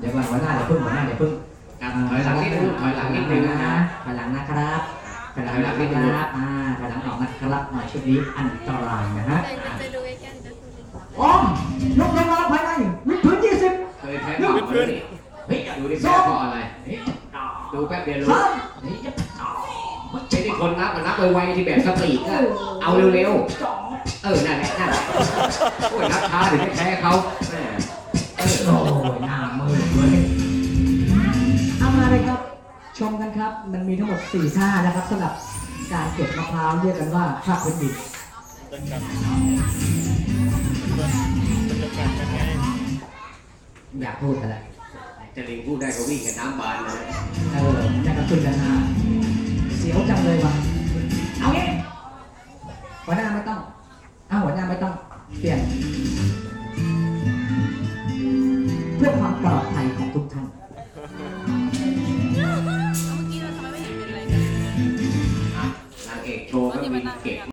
เดี๋ยวก่อนหัวหน้าเดี๋ยวพึ่งหัวหน้าเดี๋ยวพึ่งอะถอยหลังนิดนึงถอยหลังนิดนึงนะฮะถอยหลังนะครับถอยหลังนะครับอ่าถอยหลังออกนะครับมาชุดนี้อันตรายนะฮะไปดูใกล้ๆจะพูดอ้อมยกแรงมาภายในวิดพื้นยี่สิบเคยแพ้ก่อนเลยดิเฮ้ยดูดิสแพ้องก่อนอะไรดูแป๊บเดียวรู้สามเฮ้ยสองไม่ใช่คนนับมันนับไวๆที่แบบสปีดอะเอาเร็วๆเออนั่นแหละนั่นแหละโอ้ยนับช้าถึงได้แพ้เขา ชมกันครับ มันมีทั้งหมดสี่ท่านะครับสำหรับการเก็บมะพร้าวเรียกกันว่าภาคพื้นดินบรรยากาศบรรยากาศเป็นไงอยากพูดอะไรจะลิงพูดได้ก็วิ่งกับน้ำบานเลยเออนั่นก็ขึ้นกันมาเสียวจังเลยว่ะเอางี้หัวหน้าไม่ต้องเอาหัวหน้าไม่ต้อง เปลี่ยน เพื่อความปลอดภัย มื่อกี้เ